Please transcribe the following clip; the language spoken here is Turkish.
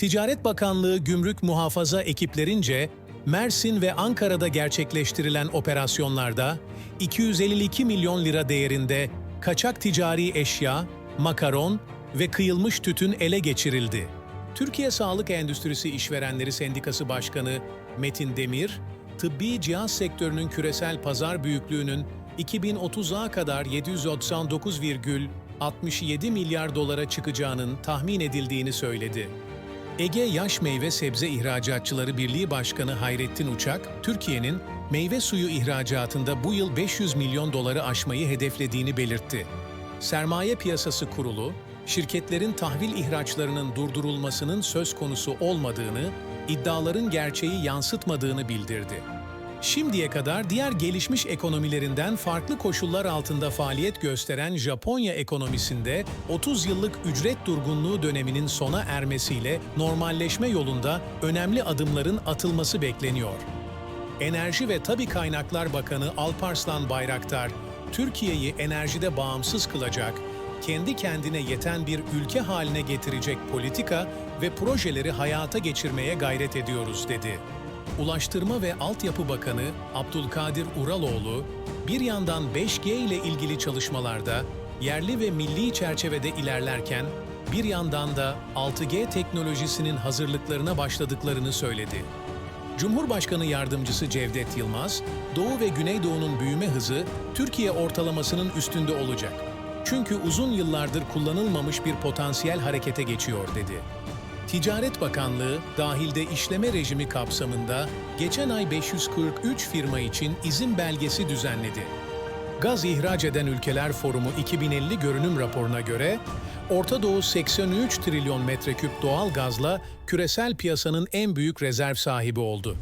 Ticaret Bakanlığı Gümrük Muhafaza ekiplerince Mersin ve Ankara'da gerçekleştirilen operasyonlarda 252 milyon lira değerinde kaçak ticari eşya, makaron ve kıyılmış tütün ele geçirildi. Türkiye Sağlık Endüstrisi İşverenleri Sendikası Başkanı Metin Demir, tıbbi cihaz sektörünün küresel pazar büyüklüğünün 2030'a kadar 799,67 milyar dolara çıkacağının tahmin edildiğini söyledi. Ege Yaş Meyve Sebze İhracatçıları Birliği Başkanı Hayrettin Uçak, Türkiye'nin meyve suyu ihracatında bu yıl 500 milyon doları aşmayı hedeflediğini belirtti. Sermaye Piyasası Kurulu, şirketlerin tahvil ihraçlarının durdurulmasının söz konusu olmadığını, iddiaların gerçeği yansıtmadığını bildirdi. Şimdiye kadar diğer gelişmiş ekonomilerinden farklı koşullar altında faaliyet gösteren Japonya ekonomisinde 30 yıllık ücret durgunluğu döneminin sona ermesiyle normalleşme yolunda önemli adımların atılması bekleniyor. Enerji ve Tabi Kaynaklar Bakanı Alparslan Bayraktar, Türkiye'yi enerjide bağımsız kılacak, kendi kendine yeten bir ülke haline getirecek politika ve projeleri hayata geçirmeye gayret ediyoruz dedi. Ulaştırma ve Altyapı Bakanı Abdülkadir Uraloğlu, bir yandan 5G ile ilgili çalışmalarda yerli ve milli çerçevede ilerlerken, bir yandan da 6G teknolojisinin hazırlıklarına başladıklarını söyledi. Cumhurbaşkanı Yardımcısı Cevdet Yılmaz, Doğu ve Güneydoğu'nun büyüme hızı Türkiye ortalamasının üstünde olacak. Çünkü uzun yıllardır kullanılmamış bir potansiyel harekete geçiyor dedi. Ticaret Bakanlığı dahilde işleme rejimi kapsamında geçen ay 543 firma için izin belgesi düzenledi. Gaz ihraç eden ülkeler forumu 2050 görünüm raporuna göre Orta Doğu 83 trilyon metreküp doğal gazla küresel piyasanın en büyük rezerv sahibi oldu.